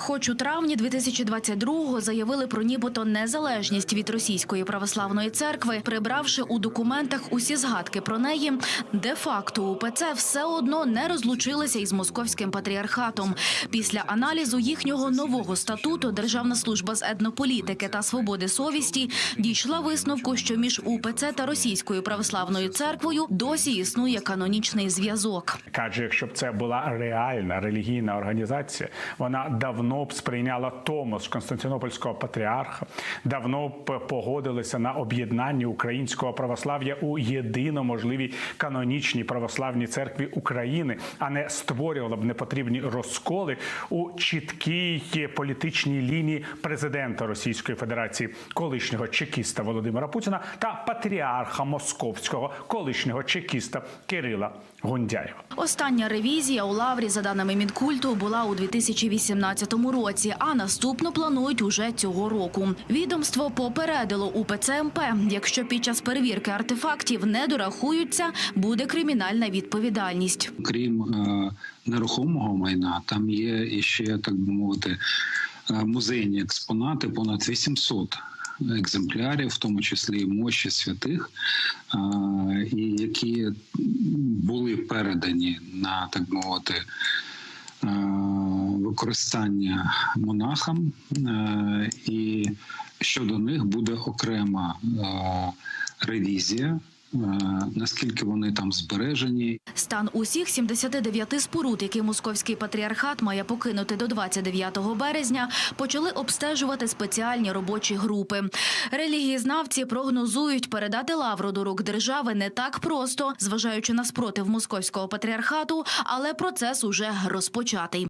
Хоч у травні 2022-го заявили про нібито незалежність від російської православної церкви, прибравши у документах усі згадки про неї, де-факто УПЦ все одно не розлучилися із московським патріархатом. Після аналізу їхнього нового статуту Державна служба з етнополітики та свободи совісті дійшла висновку, що між УПЦ та російською православною церквою досі існує канонічний зв'язок. Каже, якщо б це була реальна релігійна організація, вона давно б сприйняла Томос Константинопольського патріарха, давно б погодилася на об'єднання українського православ'я у єдино можливій канонічній православній церкві України, а не створювала б непотрібні розколи у чіткій політичній лінії президента Російської Федерації, колишнього чекіста Володимира Путіна та патріарха московського колишнього чекіста Кирила Гундяєва. Остання ревізія у Лаврі, за даними Мінкульту, була у 2018 році, а наступну планують уже цього року. Відомство попередило УПЦ МП, якщо під час перевірки артефактів не дорахуються, буде кримінальна відповідальність. крім е, нерухомого майна, там є іще, так би мовити, е, музейні експонати, понад 800 екземплярів, в тому числі мощі святих, е, які були передані на так мовити. Використання монахам, е, і щодо них буде окрема е, ревізія, е, наскільки вони там збережені, Стан усіх 79 споруд, які московський патріархат має покинути до 29 березня, почали обстежувати спеціальні робочі групи. Релігієзнавці прогнозують передати лавру до рук держави не так просто, зважаючи на спротив московського патріархату, але процес уже розпочатий.